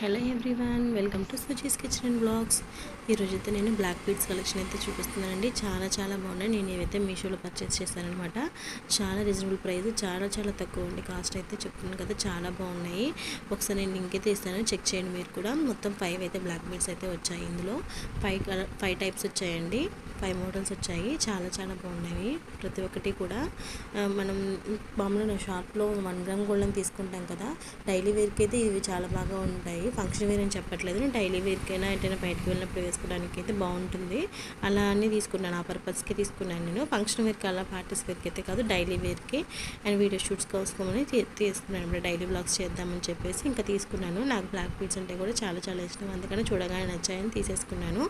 Hello everyone welcome to Suji's kitchen and blogs ఈరోజు అయితే నేను బ్లాక్ బీడ్స్ కలెక్షన్ అయితే చూపిస్తున్నానండి. చాలా చాలా బాగున్నాయి. నేను ఏవైతే మీషోలో పర్చేస్ చేశానమాట చాలా రీజనబుల్ ప్రైస్ చాలా చాలా తక్కువ ఉంది కాస్ట్ అయితే చెప్తున్నాను కదా. చాలా బాగున్నాయి. ఒకసారి నేను లింక్ అయితే ఇస్తాను. చెక్ చేయండి మీరు కూడా. మొత్తం ఫైవ్ అయితే బ్లాక్ బీడ్స్ అయితే వచ్చాయి ఇందులో. ఫైవ్ కలర్ ఫైవ్ టైప్స్ వచ్చాయండి. ఫైవ్ మోడల్స్ వచ్చాయి. చాలా చాలా బాగున్నాయి. ప్రతి ఒక్కటి కూడా. మనం మామూలుగా షాప్లో వన్ గ్రామ్ గోల్డ్ తీసుకుంటాం కదా. డైలీ వేర్కి అయితే ఇవి చాలా బాగా ఉంటాయి. ఫంక్షన్ వేర్ అని చెప్పట్లేదు. నేను డైలీ వేర్కైనా ఎటైనా బయటకు వెళ్ళినప్పుడు వేసుకోవడానికి అయితే బాగుంటుంది. అలా అని తీసుకున్నాను. ఆ పర్పస్కి తీసుకున్నాను నేను. ఫంక్షన్ వేర్కి అలా పార్టీస్ వేర్కి అయితే కాదు. డైలీ వేర్కి అండ్ వీడియో షూట్స్ కోసమని తీసుకున్నాను. ఇప్పుడు డైలీ బ్లాగ్స్ చేద్దామని చెప్పేసి ఇంకా తీసుకున్నాను. నాకు బ్లాక్ బీడ్స్ అంటే కూడా చాలా చాలా ఇష్టం. అందుకని చూడగానే నచ్చాయని తీసేసుకున్నాను.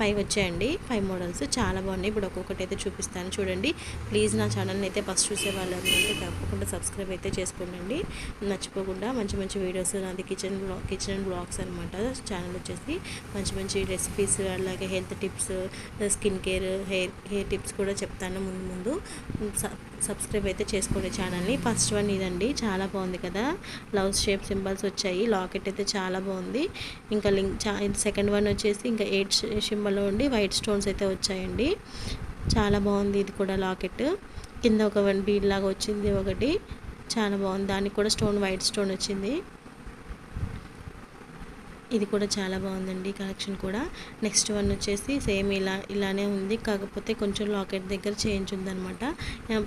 ఫైవ్ వచ్చాయండి. ఫైవ్ మోడల్స్ చాలా బాగున్నాయి. ఇప్పుడు ఒక్కొక్కటి అయితే చూపిస్తాను. చూడండి. ప్లీజ్ నా ఛానల్ని అయితే ఫస్ట్ చూసే వాళ్ళు తప్పకుండా సబ్స్క్రైబ్ అయితే చేసుకోండి మర్చిపోకుండా మంచి మంచి వీడియోస్ నాది kitchen blog kitchen and blogs అనమాట ఛానల్ వచ్చేసి మంచి మంచి రెసిపీస్ అలాగే health tips skin care hair hair tips కూడా చెప్తాను ముందు ముందు. సబ్స్క్రైబ్ అయితే చేసుకోండి ఛానల్ని. ఫస్ట్ వన్ ఇదండి. చాలా బాగుంది కదా. లవ్ షేప్ సింబల్స్ వచ్చాయి. లాకెట్ అయితే చాలా బాగుంది. ఇంకా లింక్ చా సెకండ్ వన్ వచ్చేసి ఇంకా ఎయిట్ సింబల్లో ఉండి వైట్ స్టోన్స్ అయితే వచ్చాయి. వచ్చాయండి చాలా బాగుంది ఇది కూడా లాకెట్. కింద ఒక వన్ బీడ్ లాగా వచ్చింది ఒకటి. చాలా బాగుంది. దానికి కూడా స్టోన్ వైట్ స్టోన్ వచ్చింది. ఇది కూడా చాలా బాగుందండి కలెక్షన్ కూడా. నెక్స్ట్ వన్ వచ్చేసి సేమ్ ఇలా ఇలానే ఉంది. కాకపోతే కొంచెం లాకెట్ దగ్గర చేంజ్ ఉందన్నమాట.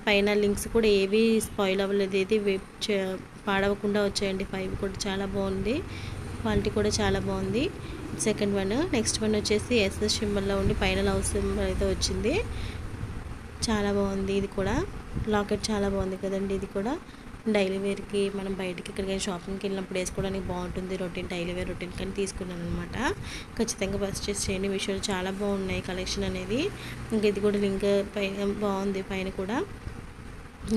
పైన లింక్స్ కూడా ఏవి స్పాయిల్ అవ్వలేదు. ఏది చే- పాడవకుండా వచ్చాయండి. ఫైవ్ కూడా చాలా బాగుంది. క్వాలిటీ కూడా చాలా బాగుంది. సెకండ్ వన్ నెక్స్ట్ వన్ వచ్చేసి ఎస్ఎస్ సింబల్లో ఉండి పైన లవ్ సింబల్ అయితే వచ్చింది. చాలా బాగుంది ఇది కూడా. లాకెట్ చాలా బాగుంది కదండి ఇది కూడా. డైలీ వేర్కి మనం బయటికి ఎక్కడికైనా షాపింగ్కి వెళ్ళినప్పుడు వేసుకోవడానికి బాగుంటుంది. రొటీన్ డైలీ వేర్ రొటీన్ కానీ తీసుకున్నాను అనమాట ఖచ్చితంగా పర్చేస్ చేయండి. విషయాలు చాలా బాగున్నాయి కలెక్షన్ అనేది. ఇంకా ఇది కూడా లింక్ పైన బాగుంది పైన కూడా.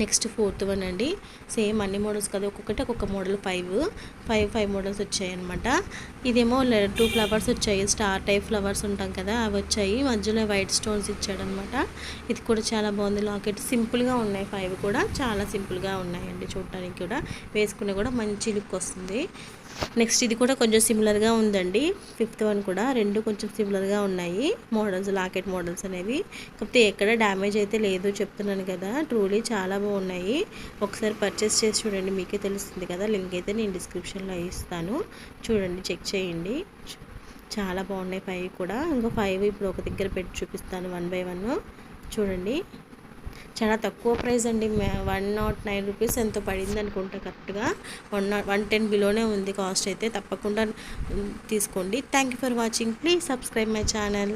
నెక్స్ట్ ఫోర్త్ వన్ అండి. సేమ్ అన్ని మోడల్స్ కదా ఒక్కొక్కటి ఒక్కొక్క model five. Five five models వచ్చాయి అనమాట ఇదేమో టూ ఫ్లవర్స్ వచ్చాయి. స్టార్ టైప్ ఫ్లవర్స్ ఉంటాం కదా అవి వచ్చాయి. మధ్యలో వైట్ స్టోన్స్ ఇచ్చాడనమాట ఇది కూడా చాలా బాగుంది. లాకెట్ సింపుల్గా ఉన్నాయి ఫైవ్ కూడా. చాలా సింపుల్గా ఉన్నాయండి చూడటానికి కూడా. వేసుకునే కూడా మంచి లుక్ వస్తుంది. నెక్స్ట్ ఇది కూడా కొంచెం సిమిలర్గా ఉందండి. ఫిఫ్త్ వన్ కూడా రెండు కొంచెం సిమిలర్గా ఉన్నాయి మోడల్స్ లాకెట్ మోడల్స్ అనేవి. కాకపోతే ఎక్కడ డ్యామేజ్ అయితే లేదు చెప్తున్నాను కదా. ట్రూలీ చాలా బాగున్నాయి ఒకసారి పర్చేస్ చేసి చూడండి మీకే తెలుస్తుంది కదా. లింక్ అయితే నేను డిస్క్రిప్షన్లో ఇస్తాను. చూడండి చెక్ చేయండి. చాలా బాగున్నాయి ఫైవ్ కూడా. ఇంకా ఫైవ్ ఇప్పుడు ఒక దగ్గర పెట్టి చూపిస్తాను వన్ బై వన్ చూడండి. చాలా తక్కువ ప్రైస్ అండి. వన్ నాట్ నైన్ రూపీస్ ఎంతో పడింది అనుకుంటా కరెక్ట్గా వన్ నాట్ వన్ టెన్ బిలోనే ఉంది. కాస్ట్ అయితే తప్పకుండా తీసుకోండి. Thank you for watching please subscribe my channel